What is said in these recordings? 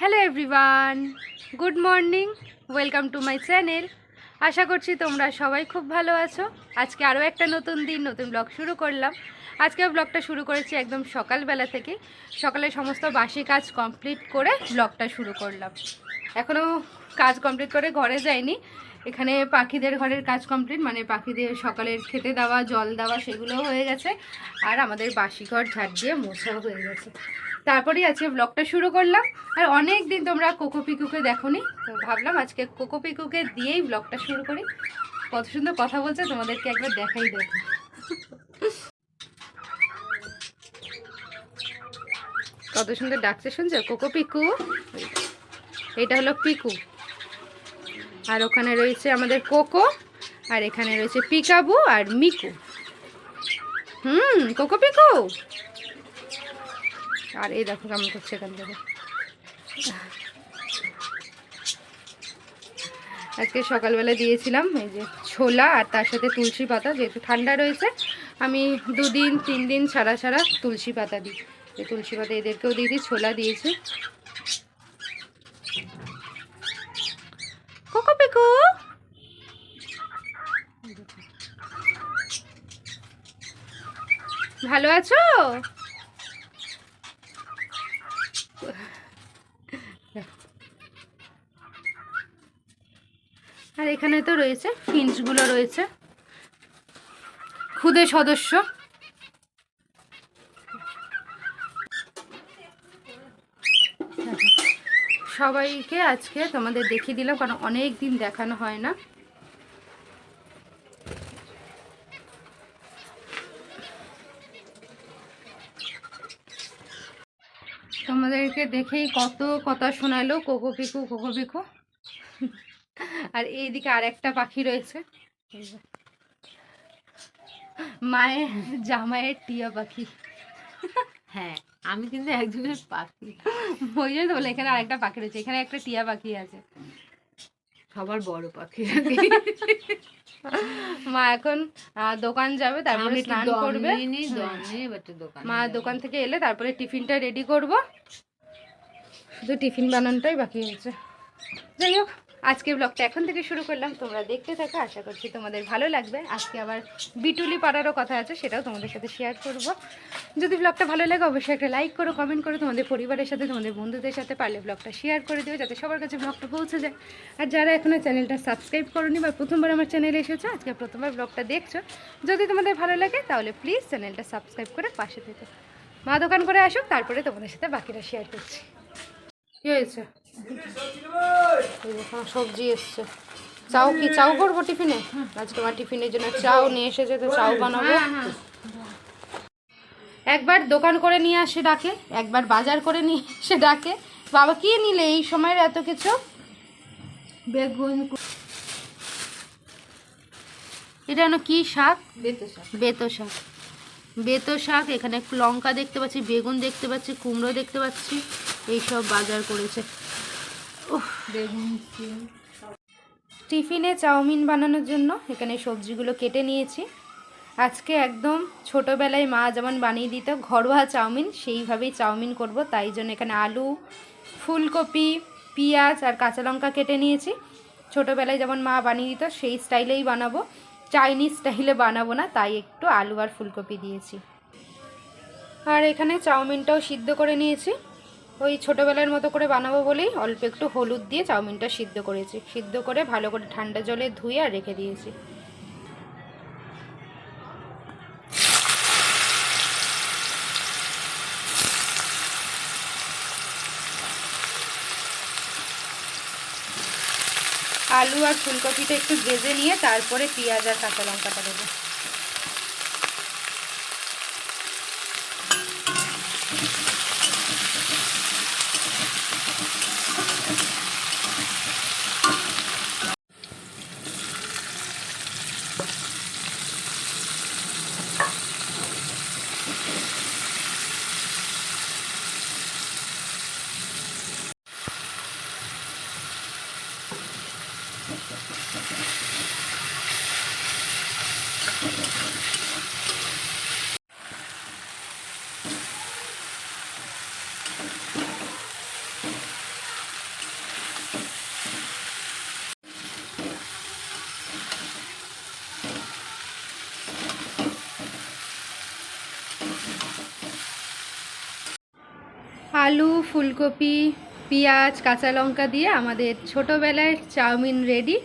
Hello everyone good morning welcome to my channel আশা করছি তোমরা সবাই খুব ভালো আছো। আজকে আরও একটা নতুন দিন, নতুন ব্লগ শুরু করলাম। আজকে ব্লগটা শুরু করেছি একদম সকালবেলা থেকে। সকালে সমস্ত বাসি কাজ কমপ্লিট করে ব্লগটা শুরু করলাম। এখনও কাজ কমপ্লিট করে ঘরে যাইনি। এখানে পাখিদের ঘরের কাজ কমপ্লিট মানে পাখিদের সকালের খেতে দেওয়া, জল দেওয়া সেগুলো হয়ে গেছে। আর আমাদের বাসি ঘর ঝাড় দিয়ে মোছাও হয়ে গেছে। তারপরেই আজকে ব্লগটা শুরু করলাম। আর অনেক দিন তোমরা কোকো পিকুকে দেখোনি, তো ভাবলাম আজকে কোকো পিকুকে দিয়েই ব্লগটা শুরু করি। কত সুন্দর কথা বলছে, তোমাদেরকে একবার দেখাই দেখো। কত সুন্দর ডাকছে, শুনছো? কোকো পিকু। এটা হলো পিকু। আর ওখানে রয়েছে আমাদের কোকো, আর এখানে রয়েছে পিকাবু আর মিকু। হুম, কোকো পিকু? আর এই দেখো কেমন করছে এখান থেকে। আজকে সকালবেলা দিয়েছিলাম এই যে ছোলা আর তার সাথে তুলসী পাতা, যেহেতু ঠান্ডা রয়েছে, আমি দুদিন তিন দিন সারা সারা তুলসী পাতা দিই। এই তুলসী পাতা এদেরকেও দিয়ে দিই, ছোলা দিয়েছি। ভালো আছো? আর এখানে তো রয়েছে ফিঞ্চগুলো রয়েছে। খুদে সদস্য। সবাইকে আজকে তোমাদের দেখিয়ে দিলাম, কারণ অনেক দিন দেখানো হয় না। তোমাদেরকে দেখেই কত কথা শোনালো, কোকো পিকু কোকো পিকু। আর এইদিকে আর একটা পাখি রয়েছে। মায়ের জামাইয়ের টিয়া পাখি। হ্যাঁ আমি কিন্তু একজনের পাখি। ওই জন্য বলে এখানে আরেকটা পাখি রয়েছে এখানে একটা টিয়া পাখি আছে। সবার বড় পাখি। মা এখন দোকান যাবে তারপরে স্নান করবে। হ্যাঁ। মা দোকান থেকে এলে তারপরে টিফিনটা রেডি করব। শুধু টিফিন বানানোটাই বাকি আছে। যাই হোক। আজকে ব্লগটা এখন থেকে শুরু করলাম। তোমরা দেখতে থাকো, আশা করছি তোমাদের ভালো লাগবে। আজকে আবার বিটুলি পাড়ারও কথা আছে, সেটাও তোমাদের সাথে শেয়ার করব। যদি ব্লগটা ভালো লাগে, অবশ্যই একটা লাইক করো কমেন্ট করো, তোমাদের পরিবারের সাথে, তোমাদের বন্ধুদের সাথে পারলে ব্লগটা শেয়ার করে দেবে যাতে সবার কাছে ব্লগটা পৌঁছে যায়। আর যারা এখনও চ্যানেলটা সাবস্ক্রাইব করোনি বা প্রথমবার আমার চ্যানেলে এসেছ, আজকে প্রথমবার ব্লগটা দেখছ, যদি তোমাদের ভালো লাগে, তাহলে প্লিজ চ্যানেলটা সাবস্ক্রাইব করে পাশে থেকো। মা দোকান করে আসুক, তারপরে তোমাদের সাথে বাকিটা শেয়ার করছি। কি হয়েছে? সবজি এসছে। চাও কি? চাও করব টিফিনে? আজকে আমার টিফিনের জন্য চাও নিয়ে এসেছে তো চাও বানাবো। একবার দোকান করে নিয়ে আসে ডাকে একবার বাজার করে নিয়ে এসে ডাকে। বাবা কি নিলে এই সময়ের এত কিছু? বেগুন এটা যেন কি শাক? বেতো শাক। বেতো শাক। বেতো শাক এখানে লঙ্কা দেখতে পাচ্ছি বেগুন দেখতে পাচ্ছি কুমড়ো দেখতে পাচ্ছি এইসব বাজার করেছে। টিফিনে চাউমিন বানানোর জন্য এখানে সবজিগুলো কেটে নিয়েছি। আজকে একদম ছোটোবেলায় মা যেমন বানিয়ে দিত, ঘরোয়া চাউমিন, সেইভাবেই চাউমিন করব। তাই জন্য এখানে আলু, ফুলকপি, পেঁয়াজ আর কাঁচা লঙ্কা কেটে নিয়েছি। ছোটোবেলায় যেমন মা বানিয়ে দিত, সেই স্টাইলেই বানাবো। চাইনিজ স্টাইলে বানাবো না, তাই একটু আলু আর ফুলকপি দিয়েছি। আর এখানে চাউমিনটাও সিদ্ধ করে নিয়েছি। ওই ছোটোবেলার মতো করে বানাবো বলেই অল্প একটু হলুদ দিয়ে চাউমিনটা সিদ্ধ করেছি। সিদ্ধ করে ভালো করে ঠান্ডা জলে ধুয়ে আর রেখে দিয়েছি। আলু আর ফুলকপিটা একটু ভেজে নিয়ে তারপরে পেঁয়াজ আর কাঁচা লঙ্কাটা দেবো। আলু, ফুলকপি, পেঁয়াজ, কাঁচা লঙ্কা দিয়ে আমাদের ছোটোবেলায় চাউমিন রেডি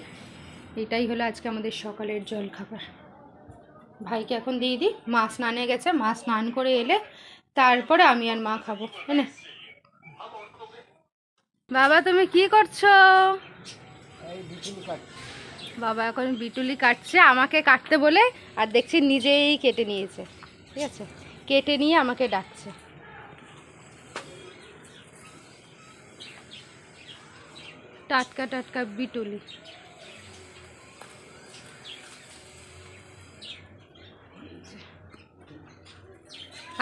এটাই হলো আজকে আমাদের সকালের জল খাবার ভাইকে এখন দিয়ে দিই। মা স্নানে গেছে। মা স্নান করে এলে তারপরে আমি আর মা খাব এনে বাবা, তুমি কি করছ? বাবা এখন বিটুলি কাটছে, আমাকে কাটতে বলে আর দেখছি নিজেই কেটে নিয়েছে। ঠিক আছে? কেটে নিয়ে আমাকে ডাকছে। টাটকা টাটকা বিটুলি।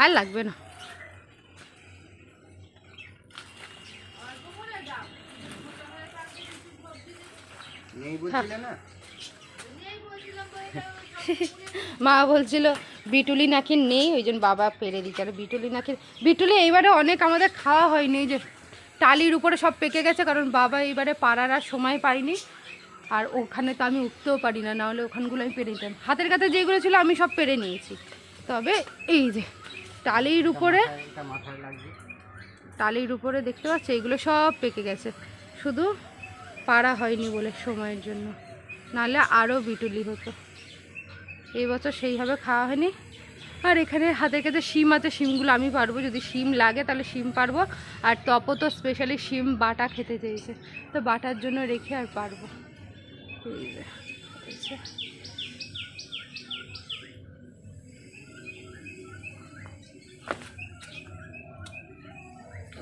আর লাগবে না। মা বলছিল বিটুলি নাকি নেই ওই জন্য বাবা পেরে দিচ্ছে আর বিটুলি নাকি বিটুলি এইবারে অনেক আমাদের খাওয়া হয়নি যে টালির উপরে সব পেকে গেছে, কারণ বাবা এবারে পাড়ার আর সময় পাইনি আর ওখানে তো আমি উঠতেও পারি না নাহলে ওখানগুলো আমি পেরে নিতাম। হাতের কাছে যেগুলো ছিল আমি সব পেরে নিয়েছি। তবে এই যে টালির উপরে টালির উপরে দেখতে পাচ্ছি, এগুলো সব পেকে গেছে। শুধু পাড়া হয়নি বলে সময়ের জন্য। নাহলে আরও বিটুলি হতো। এই বছর সেইভাবে খাওয়া হয়নি। আর এখানে হাতে কাছে শিম আছে শিমগুলো আমি পারব। যদি শিম লাগে তাহলে শিম পারব। আর তপ তো স্পেশালি শিম বাটা খেতে চেয়েছে। তো বাটার জন্য রেখে আর পারব। এই যে,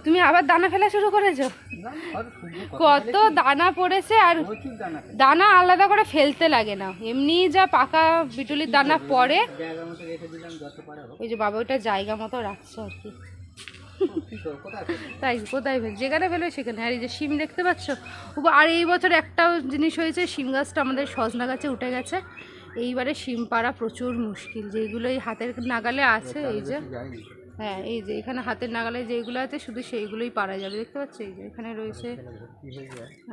তুমি আবার দানা ফেলা শুরু করেছ? কত দানা পড়েছে আর দানা আলাদা করে ফেলতে লাগে না। এমনি যা পাকা বিটুলির দানা পড়ে, ওই যে বাবা ওইটা জায়গা মতো রাখছে আর কি। তাই, কোথায় ফেল? যেখানে ফেলবে সেখানে। আর এই যে শিম দেখতে পাচ্ছ? আর এই বছর একটাও জিনিস হয়েছে, শিম গাছটা আমাদের সজনা গাছে উঠে গেছে। এইবারে শিম পাড়া প্রচুর মুশকিল, যেগুলো এই হাতের নাগালে আছে, এই যে। হ্যাঁ এই যে এখানে হাতের নাগালে যেগুলো আছে শুধু সেইগুলোই পারা যাবে দেখতে পাচ্ছ? এই যে এখানে রয়েছে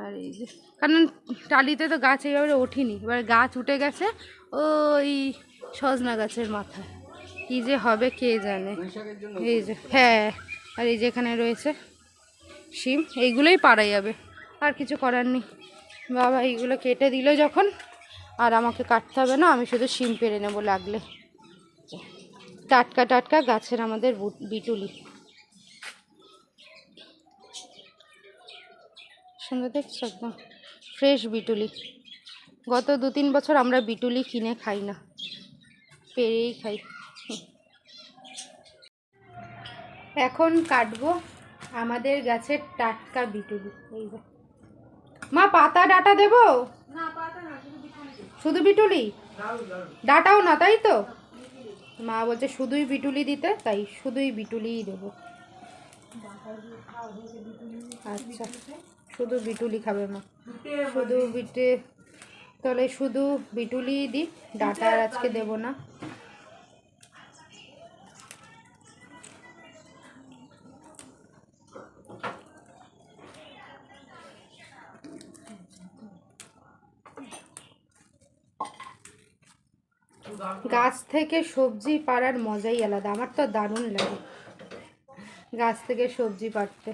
আর এই যে কারণ টালিতে তো গাছ এইভাবে ওঠেনি এবার গাছ উঠে গেছে ওই সজনা গাছের মাথায়। কী যে হবে কে জানে? এই যে হ্যাঁ আর এই যে এখানে রয়েছে শিম এইগুলোই পারা যাবে আর কিছু করার নেই। বাবা এইগুলো কেটে দিল যখন আর আমাকে কাটতে হবে না আমি শুধু শিম পেরে নেব লাগলে। টাটকা টাটকা গাছের আমাদের বুট- বিটুলি। সুন্দর দেখছ একদম ফ্রেশ বিটুলি। গত দু তিন বছর আমরা বিটুলি কিনে খাই না। পেরেই খাই। এখন কাটবো আমাদের গাছের টাটকা বিটুলি। এই মা পাতা ডাটা দেবো? শুধু বিটুলি ডাটাও না তাই তো? মা বলছে, শুধুই বিটুলি দিতে? তাই শুধুই বিটুলিই দেবো। আচ্ছা শুধু বিটুলি খাবে মা। শুধু বিটে, তাহলে শুধু বিটুলি দিই। ডাটা আজকে দেবো না। গাছ থেকে সবজি পাড়ার মজাই আলাদা। আমার তো দারুণ লাগে গাছ থেকে সবজি পাড়তে।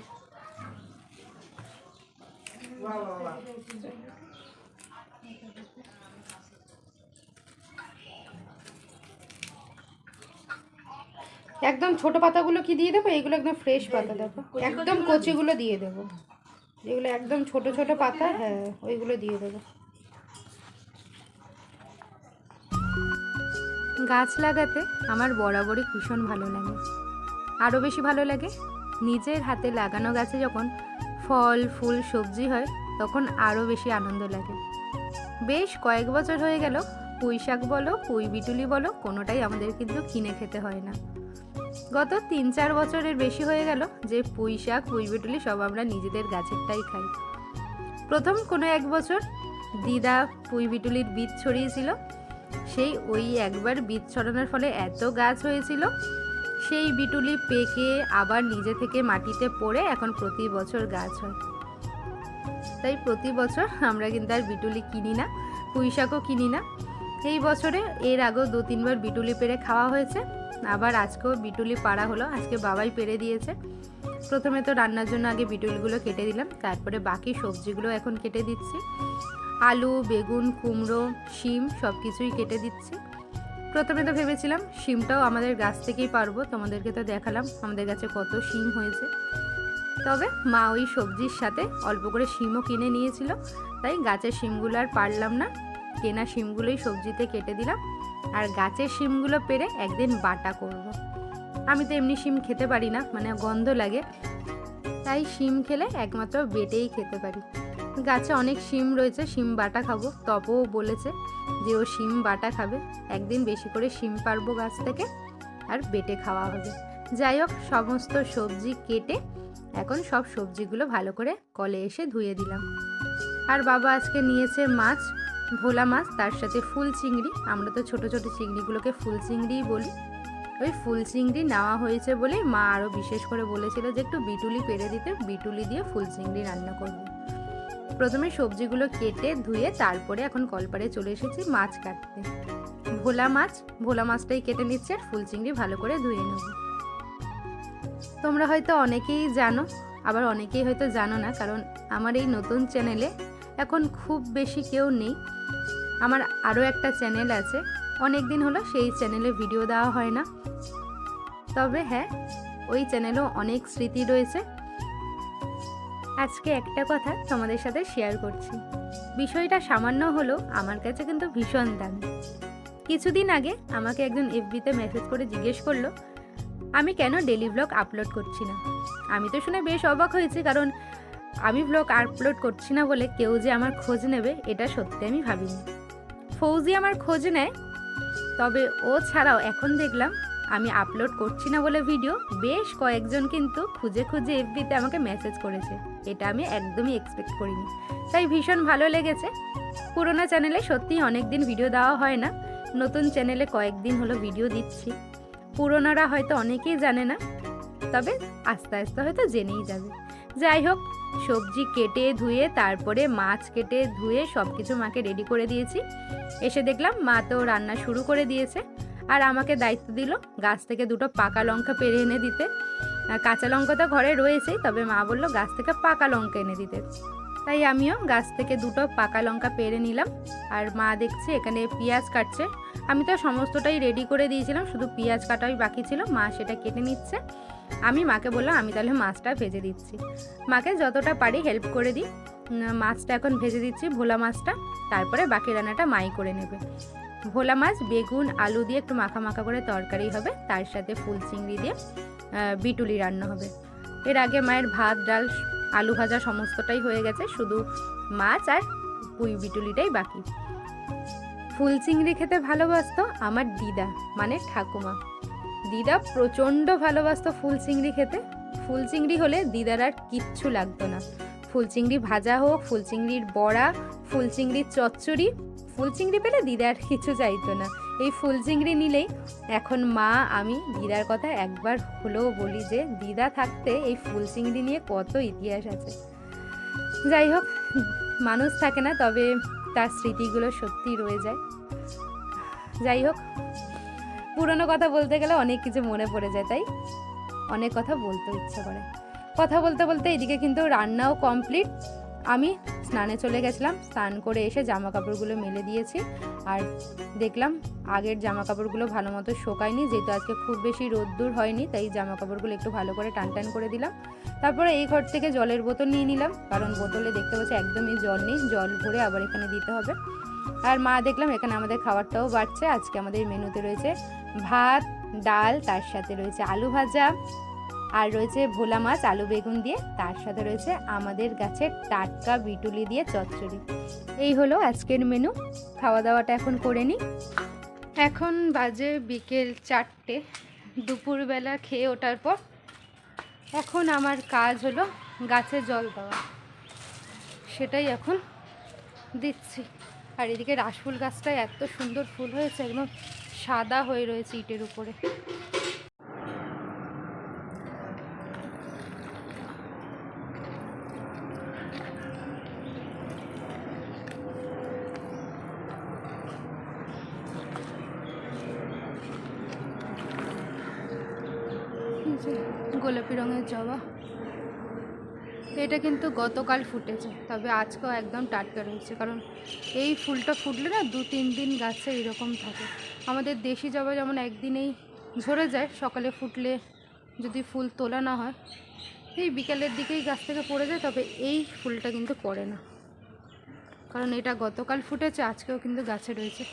একদম ছোট পাতাগুলো কি দিয়ে দেবো? এগুলো একদম ফ্রেশ পাতা দেবো একদম কচিগুলো দিয়ে দেবো। যেগুলো একদম ছোট ছোট পাতা হ্যাঁ ওইগুলো দিয়ে দেবো। গাছ লাগাতে আমার বরাবরই ভীষণ ভালো লাগে। আরও বেশি ভালো লাগে নিজের হাতে লাগানো গাছে যখন ফল, ফুল, সবজি হয়, তখন আরও বেশি আনন্দ লাগে। বেশ কয়েক বছর হয়ে গেল, পুঁই শাক বলো, পুঁই বিটুলি বলো, কোনোটাই আমাদের কিন্তু কিনে খেতে হয় না। গত তিন চার বছরের বেশি হয়ে গেল যে পুঁই শাক, পুঁই বিটুলি সব আমরা নিজেদের গাছেরটাই খাই। প্রথম কোনো এক বছর দিদা পুঁই বিটুলির বীজ ছড়িয়েছিল সেই ওই একবার বীজ ছড়ানোর ফলে এত গাছ হয়েছিল। সেই বিটুলি পেকে আবার নিজে থেকে মাটিতে পড়ে এখন প্রতি বছর গাছ হয়। তাই প্রতি বছর আমরা কিন্তু আর বিটুলি কিনি না পুঁই শাকও কিনি না। এই বছরে এর আগেও দু তিনবার বিটুলি পেরে খাওয়া হয়েছে। আবার আজকেও বিটুলি পাড়া হলো, আজকে বাবাই পেরে দিয়েছে। প্রথমে তো রান্নার জন্য আগে বিটুলগুলো কেটে দিলাম, তারপরে বাকি সবজিগুলো এখন কেটে দিচ্ছি। আলু, বেগুন, কুমড়ো, শিম সব কিছুই কেটে দিচ্ছি। প্রথমে তো ভেবেছিলাম শিমটাও আমাদের গাছ থেকেই পারব, তোমাদেরকে তো দেখালাম আমাদের গাছে কত শিম হয়েছে। তবে মা ওই সবজির সাথে অল্প করে শিমও কিনে নিয়েছিল, তাই গাছের শিমগুলো আর পারলাম না। কেনা শিমগুলোই সবজিতে কেটে দিলাম, আর গাছের শিমগুলো পেরে একদিন বাটা করব। আমি তো এমনি শিম খেতে পারি না মানে গন্ধ লাগে, তাই শিম খেলে একমাত্র বেটেই খেতে পারি। গাছে অনেক শিম রয়েছে, শিম বাটা খাব। তপও বলেছে যে ও শিম বাটা খাবে। একদিন বেশি করে শিম পারব গাছ থেকে আর বেটে খাওয়া হবে। যাই হোক, সমস্ত সবজি কেটে এখন সব সবজিগুলো ভালো করে কলে এসে ধুয়ে দিলাম। আর বাবা আজকে নিয়েছে মাছ, ভোলা মাছ, তার সাথে ফুল চিংড়ি। আমরা তো ছোট ছোট চিংড়িগুলোকে ফুল চিংড়িই বলি। ওই ফুল চিংড়ি নেওয়া হয়েছে বলে মা আরও বিশেষ করে বলেছিল যে একটু বিটুলি পেরে দিতে, বিটুলি দিয়ে ফুল চিংড়ি রান্না করব। প্রথমে সবজিগুলো কেটে ধুয়ে তারপরে এখন কলপারে চলে এসেছি মাছ কাটতে। ভোলা মাছ, ভোলা মাছটাই কেটে নিচ্ছে আর ফুল চিংড়ি ভালো করে ধুয়ে নেব। তোমরা হয়তো অনেকেই জানো, আবার অনেকেই হয়তো জানো না, কারণ আমার এই নতুন চ্যানেলে এখন খুব বেশি কেউ নেই। আমার আরও একটা চ্যানেল আছে অনেক দিন হলো সেই চ্যানেলে ভিডিও দেওয়া হয় না। তবে হ্যাঁ ওই চ্যানেলেও অনেক স্মৃতি রয়েছে। আজকে একটা কথা তোমাদের সাথে শেয়ার করছি। বিষয়টা সামান্য হলো আমার কাছে কিন্তু ভীষণ দামি। কিছুদিন আগে আমাকে একজন এফবিতে মেসেজ করে জিজ্ঞেস করল, আমি কেন ডেলি ব্লগ আপলোড করছি না? আমি তো শুনে বেশ অবাক হয়েছি, কারণ আমি ব্লগ আপলোড করছি না বলে কেউ যে আমার খোঁজ নেবে, এটা সত্যি আমি ভাবিনি। ফৌজি আমার খোঁজ নেয়, তবে ও ছাড়াও এখন দেখলাম আমি আপলোড করছি না বলে ভিডিও বেশ কয়েকজন কিন্তু খুঁজে খুঁজে এফবিতে আমাকে মেসেজ করেছে। এটা আমি একদমই এক্সপেক্ট করিনি। তাই ভীষণ ভালো লেগেছে। পুরোনো চ্যানেলে সত্যিই অনেক দিন ভিডিও দেওয়া হয় না। নতুন চ্যানেলে কয়েকদিন হলো ভিডিও দিচ্ছি। পুরোনোরা হয়তো অনেকেই জানে না, তবে আস্তে আস্তে হয়তো জেনেই যাবে। যাই হোক, সবজি কেটে ধুয়ে, তারপরে মাছ কেটে ধুয়ে সব কিছু মাকে রেডি করে দিয়েছি। এসে দেখলাম মা তো রান্না শুরু করে দিয়েছে। আর আমাকে দায়িত্ব দিল গাছ থেকে দুটো পাকা লঙ্কা পেরে এনে দিতে। কাঁচা লঙ্কা তো ঘরে রয়েছেই, তবে মা বলল গাছ থেকে পাকা লঙ্কা এনে দিতে। তাই আমিও গাছ থেকে দুটো পাকা লঙ্কা পেরে নিলাম। আর মা দেখছি এখানে পেঁয়াজ কাটছে। আমি তো সমস্তটাই রেডি করে দিয়েছিলাম, শুধু পেঁয়াজ কাটাই বাকি ছিল, মা সেটা কেটে নিচ্ছে। আমি মাকে বললাম, আমি তাহলে মাছটা ভেজে দিচ্ছি। মাকে যতটা পারি হেল্প করে দিই। মাছটা এখন ভেজে দিচ্ছি, ভোলা মাছটা। তারপরে বাকি রান্নাটা মাই করে নেবে। ভোলা মাছ, বেগুন, আলু দিয়ে একটু মাখা মাখা করে তরকারি হবে। তার সাথে ফুল চিংড়ি দিয়ে বিটুলি রান্না হবে। এর আগে মায়ের ভাত, ডাল, আলু ভাজা সমস্তটাই হয়ে গেছে। শুধু মাছ আর পুই বিটুলিটাই বাকি। ফুল চিংড়ি খেতে ভালোবাসতো আমার দিদা মানে ঠাকুমা। দিদা প্রচণ্ড ভালোবাসতো ফুল চিংড়ি খেতে। ফুল চিংড়ি হলে দিদার আর কিচ্ছু লাগতো না। ফুল চিংড়ি ভাজা হোক, ফুল চিংড়ির বড়া, ফুল চিংড়ির চচ্চড়ি ফুল চিংড়ি পেলে দিদার কিছু চাইতো না। এই ফুল চিংড়ি নিলেই এখন মা, আমি দিদার কথা একবার হলেও বলি যে, দিদা থাকতে এই ফুল চিংড়ি নিয়ে কত ইতিহাস আছে। যাই হোক, মানুষ থাকে না, তবে তার স্মৃতিগুলো সত্যি রয়ে যায়। যাই হোক, পুরনো কথা বলতে গেলে অনেক কিছু মনে পড়ে যায়, তাই? অনেক কথা বলতে ইচ্ছা করে। কথা বলতে বলতে এদিকে কিন্তু রান্নাও কমপ্লিট আমি স্নানে চলে গেছিলাম, স্নান করে এসে জামা কাপড়গুলো মেলে দিয়েছি। আর দেখলাম আগের জামা কাপড়গুলো ভালো মতো শোকায়নি, যেহেতু আজকে খুব বেশি রোদ্দুর হয়নি, তাই জামা কাপড়গুলো একটু ভালো করে টান টান করে দিলাম। তারপরে এই ঘর থেকে জলের বোতল নিয়ে নিলাম, কারণ বোতলে দেখতে পাচ্ছি একদমই জল নেই, জল ভরে আবার এখানে দিতে হবে। আর মা দেখলাম এখানে আমাদের খাবারটাও বাড়ছে, আজকে আমাদের মেনুতে রয়েছে ভাত, ডাল, তার সাথে রয়েছে আলু ভাজা আর রয়েছে ভোলা মাছ, আলু বেগুন দিয়ে। তার সাথে রয়েছে আমাদের গাছের টাটকা বিটুলি দিয়ে চচ্চড়ি। এই হলো আজকের মেনু খাওয়া দাওয়াটা এখন করে নিই এখন বাজে বিকেল চারটে। দুপুরবেলা খেয়ে ওঠার পর এখন আমার কাজ হলো গাছে জল দেওয়া। সেটাই এখন দিচ্ছি। আর এদিকে রাসফুল গাছটায় এত সুন্দর ফুল হয়েছে, একদম সাদা হয়ে রয়েছে ইটের উপরে এই যে গোলাপি রঙের জবা। এটা কিন্তু গতকাল ফুটেছে, তবে আজকেও একদম টাটকা রয়েছে, কারণ এই ফুলটা ফুটলে না দু তিন দিন গাছে এরকম থাকে। আমাদের দেশি জবা যেমন একদিনেই ঝরে যায়, সকালে ফুটলে যদি ফুল তোলা না হয়, এই বিকেলের দিকেই গাছ থেকে পড়ে যায়, তবে এই ফুলটা কিন্তু পড়ে না। কারণ এটা গতকাল ফুটেছে, আজকেও কিন্তু গাছে রয়েছে।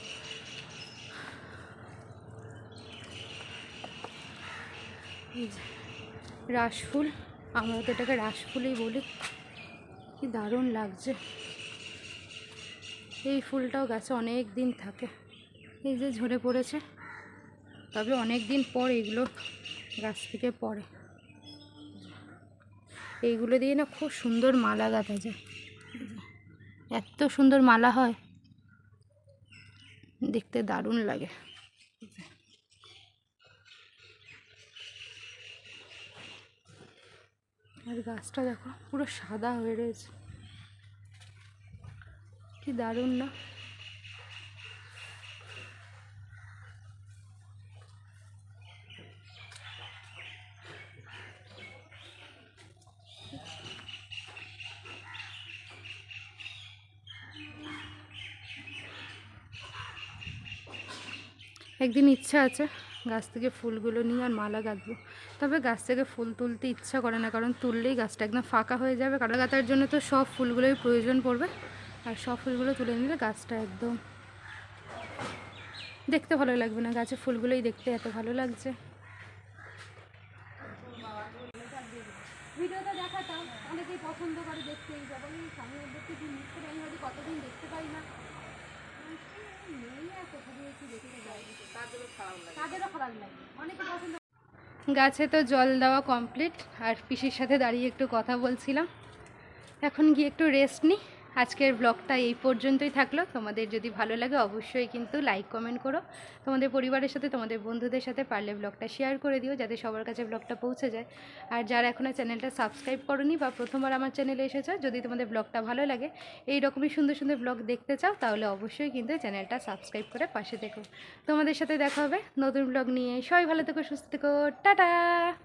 এই যে। রাসফুল, আমরা তো এটাকে রাসফুলই বলি। কি দারুণ লাগছে। এই ফুলটাও গাছে অনেক দিন থাকে। এই যে ঝরে পড়েছে, তবে অনেক দিন পর এগুলো গাছ থেকে পড়ে। এইগুলো দিয়ে না খুব সুন্দর মালা গাঁথা যায়। এত সুন্দর মালা হয়, দেখতে দারুণ লাগে। আর গাছটা দেখো পুরো সাদা হয়ে রয়েছে। কি দারুণ না? একদিন ইচ্ছা আছে। গাছ থেকে ফুলগুলো নিয়ে আর মালা গাঁথবো। তবে গাছ থেকে ফুল তুলতে ইচ্ছা করে না, কারণ তুললেই গাছটা একদম ফাঁকা হয়ে যাবে। কাটা গাঁথার জন্য তো সব ফুলগুলোই প্রয়োজন পড়বে। আর সব ফুলগুলো তুলে নিলে গাছটা একদম দেখতে ভালো লাগবে না। গাছে ফুলগুলোই দেখতে এত ভালো লাগছে। ভিডিওটা দেখাতাম। অনেকেই পছন্দ করে দেখতে। এই করে কতদিন দেখতে পাই না। গাছে তো জল দেওয়া কমপ্লিট আর পিসির সাথে দাঁড়িয়ে একটু কথা বলছিলাম। এখন গিয়ে একটু রেস্ট নিই আজকের ব্লগটা এই পর্যন্তই থাকল। তোমাদের যদি ভালো লাগে অবশ্যই কিন্তু লাইক কমেন্ট করো। তোমাদের পরিবারের সাথে, তোমাদের বন্ধুদের সাথে পারলে ব্লগটা শেয়ার করে দিও, যাতে সবার কাছে ব্লগটা পৌঁছে যায়। আর যারা এখনও চ্যানেলটা সাবস্ক্রাইব করনি বা প্রথমবার আমার চ্যানেলে এসেছ, যদি তোমাদের ব্লগটা ভালো লাগে, এই রকমই সুন্দর সুন্দর ব্লগ দেখতে চাও, তাহলে অবশ্যই কিন্তু চ্যানেলটা সাবস্ক্রাইব করে পাশে দেখো তোমাদের সাথে দেখা হবে নতুন ব্লগ নিয়ে। সবাই ভালো থেকো, সুস্থ থেকো। টাটা!